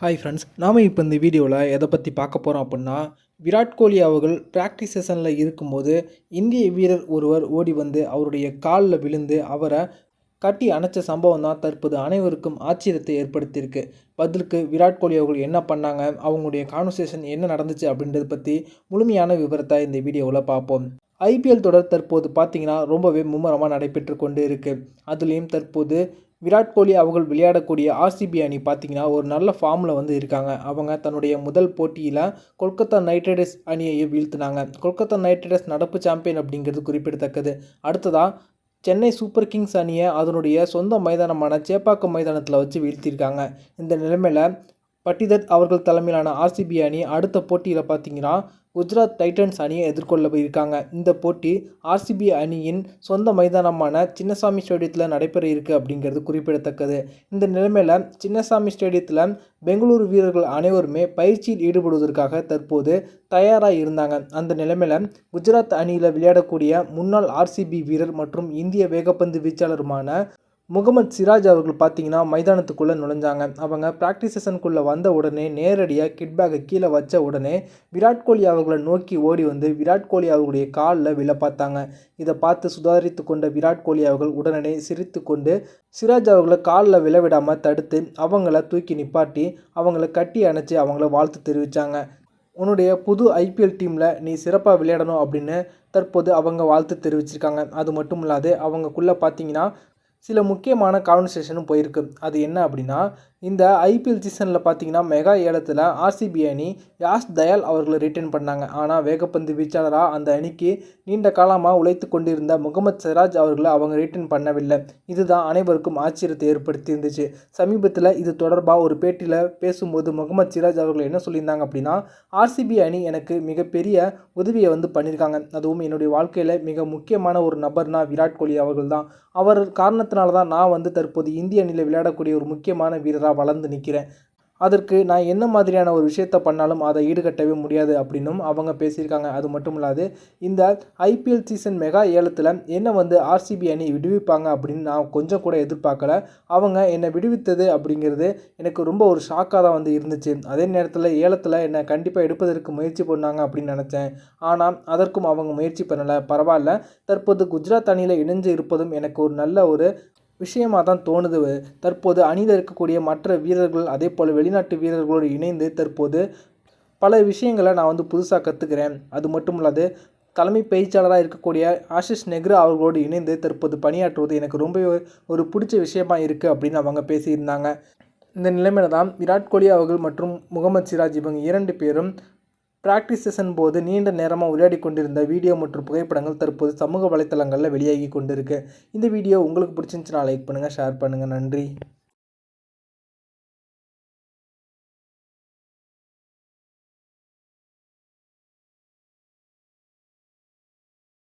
Hi friends நாம் இப்போ இந்த வீடியோவில் எதை பற்றி பார்க்க போகிறோம் அப்படின்னா விராட் கோலி அவர்கள் ப்ராக்டிஸ் செஷனில் இருக்கும்போது இந்திய வீரர் ஒருவர் ஓடி வந்து அவருடைய காலில் விழுந்து அவரை கட்டி அணைச்ச சம்பவம் தான் தற்போது அனைவருக்கும் ஆச்சரியத்தை ஏற்படுத்தியிருக்கு. பதிலுக்கு விராட் கோலி அவர்கள் என்ன பண்ணாங்க அவங்களுடைய கான்வர்சேஷன் என்ன நடந்துச்சு அப்படின்றத பற்றி முழுமையான விவரத்தை இந்த வீடியோவில் பார்ப்போம். ஐபிஎல் தொடர் தற்போது பார்த்திங்கன்னா ரொம்பவே மும்முரமாக நடைபெற்று கொண்டு இருக்குது அதுலேயும் தற்போது விராட் கோலி அவர்கள் விளையாடக்கூடிய ஆர்சிபி அணி பார்த்தீங்கன்னா ஒரு நல்ல ஃபார்மில் வந்து இருக்காங்க. அவங்க தன்னுடைய முதல் போட்டியில் கொல்கத்தா நைட் ரைடர்ஸ் அணியை வீழ்த்தினாங்க. கொல்கத்தா நைட் ரைடர்ஸ் நடப்பு சாம்பியன் அப்படிங்கிறது குறிப்பிடத்தக்கது. அடுத்ததாக சென்னை சூப்பர் கிங்ஸ் அணியை அதனுடைய சொந்த மைதானமான சேப்பாக்கம் மைதானத்தில் வச்சு வீழ்த்தியிருக்காங்க. இந்த நிலைமையில் பட்டிதத் அவர்கள் தலைமையிலான ஆர்சிபி அணி அடுத்த போட்டியில் பார்த்தீங்கன்னா குஜராத் டைட்டன்ஸ் அணியை எதிர்கொள்ள போயிருக்காங்க. இந்த போட்டி ஆர்சிபி அணியின் சொந்த மைதானமான சின்னசாமி ஸ்டேடியத்தில் நடைபெற இருக்குது அப்படிங்கிறது குறிப்பிடத்தக்கது. இந்த நிலைமையில் சின்னசாமி ஸ்டேடியத்தில் பெங்களூரு வீரர்கள் அனைவருமே பயிற்சியில் ஈடுபடுவதற்காக தற்போது தயாராக இருந்தாங்க. அந்த நிலைமையில் குஜராத் அணியில் விளையாடக்கூடிய முன்னாள் ஆர்சிபி வீரர் மற்றும் இந்திய வேகப்பந்து வீச்சாளருமான முகமது சிராஜ் அவர்கள் பார்த்தீங்கன்னா மைதானத்துக்குள்ளே நுழைஞ்சாங்க. அவங்க ப்ராக்டிஸ் செஷனுக்குள்ளே வந்த உடனே நேரடியாக கிட் பேக்கை கீழே வச்ச உடனே விராட் கோலி அவர்களை நோக்கி ஓடி வந்து விராட் கோலி அவர்களுடைய காலில் விழ பார்த்தாங்க. இதை பார்த்து சுதாரித்து கொண்ட விராட் கோலி அவர்கள் உடனே சிரித்து கொண்டு சிராஜ் அவர்களை காலில் விழவிடாமல் தடுத்து அவங்கள தூக்கி நிப்பாட்டி அவங்கள கட்டி அணைச்சி அவங்கள வாழ்த்து தெரிவித்தாங்க உன்னுடைய புது ஐபிஎல் டீமில் நீ சிறப்பாக விளையாடணும் அப்படின்னு தற்போது அவங்க வாழ்த்து தெரிவிச்சிருக்காங்க. அது மட்டும் இல்லாது அவங்கக்குள்ளே பார்த்தீங்கன்னா சில முக்கியமான கான்வர்சேஷனும் போயிருக்கு. அது என்ன அப்படின்னா இந்த ஐபிஎல் சீசனில் பார்த்தீங்கன்னா மெகா ஏலத்தில் ஆர்சிபி அணி யாஸ் தயால் அவர்களை ரிட்டர்ன் பண்ணாங்க. ஆனால் வேகப்பந்து வீச்சாளராக அந்த அணிக்கு நீண்ட காலமாக உழைத்து கொண்டிருந்த முகமது சிராஜ் அவர்களை அவங்க ரிட்டர்ன் பண்ணவில்லை. இதுதான் அனைவருக்கும் ஆச்சரியத்தை ஏற்படுத்தி இருந்துச்சு. சமீபத்தில் இது தொடர்பாக ஒரு பேட்டியில் பேசும்போது முகமது சிராஜ் அவர்கள் என்ன சொல்லியிருந்தாங்க அப்படின்னா ஆர்சிபி அணி எனக்கு மிகப்பெரிய உதவியை வந்து பண்ணியிருக்காங்க. அதுவும் என்னுடைய வாழ்க்கையில் மிக முக்கியமான ஒரு நபர்னா விராட் கோலி அவர்கள் தான் அவர் காரணத்தினால தான் நான் வந்து தற்போது இந்திய அணியில் விளையாடக்கூடிய ஒரு முக்கியமான வீரராக வளர்ந்து நிற்கிறேன் அதற்கு நான் என்ன மாதிரியான ஒரு விஷயத்த பண்ணாலும் அதை ஈடுகட்டவே முடியாது அப்படின்னும் அவங்க பேசியிருக்காங்க. அது மட்டும் இல்லாது இந்த ஐபிஎல் சீசன் மெகா ஏலத்தில் என்னை வந்து ஆர்சிபி அணி விடுவிப்பாங்க அப்படின்னு நான் கொஞ்சம் கூட எதிர்பார்க்கல. அவங்க என்னை விடுவித்தது அப்படிங்கிறது எனக்கு ரொம்ப ஒரு ஷாக்காக தான் வந்து இருந்துச்சு. அதே நேரத்தில் ஏலத்தில் என்னை கண்டிப்பாக எடுப்பதற்கு முயற்சி பண்ணாங்க அப்படின்னு நினச்சேன். ஆனால் அதற்கும் அவங்க முயற்சி பண்ணலை. பரவாயில்ல. தற்போது குஜராத் அணியில் இணைஞ்சு இருப்பதும் எனக்கு ஒரு நல்ல ஒரு விஷயமாக தான் தோணுது. தற்போது அணியில் இருக்கக்கூடிய மற்ற வீரர்கள் அதே போல் வெளிநாட்டு வீரர்களோடு இணைந்து தற்போது பல விஷயங்களை நான் வந்து புதுசாக கற்றுக்கிறேன் அது மட்டும் இல்லாது தலைமை பேச்சாளராக இருக்கக்கூடிய ஆஷிஷ் நெஹ்ரு அவர்களோடு இணைந்து தற்போது பணியாற்றுவது எனக்கு ரொம்பவே ஒரு பிடிச்ச விஷயமா இருக்குது அப்படின்னு அவங்க பேசியிருந்தாங்க. இந்த நிலைமையில தான் விராட் கோலி அவர்கள் மற்றும் முகமது சிராஜ் இவங்க இரண்டு பேரும் பிராக்டிஸ் செஷன் போது நீண்ட நேரமாக விளையாடி கொண்டிருந்த வீடியோ மற்றும் புகைப்படங்கள் தற்போது சமூக வலைத்தளங்களில் வெளியாகி கொண்டிருக்கு. இந்த வீடியோ உங்களுக்கு பிடிச்சிருந்துச்சுன்னா லைக் பண்ணுங்கள் ஷேர் பண்ணுங்கள் நன்றி.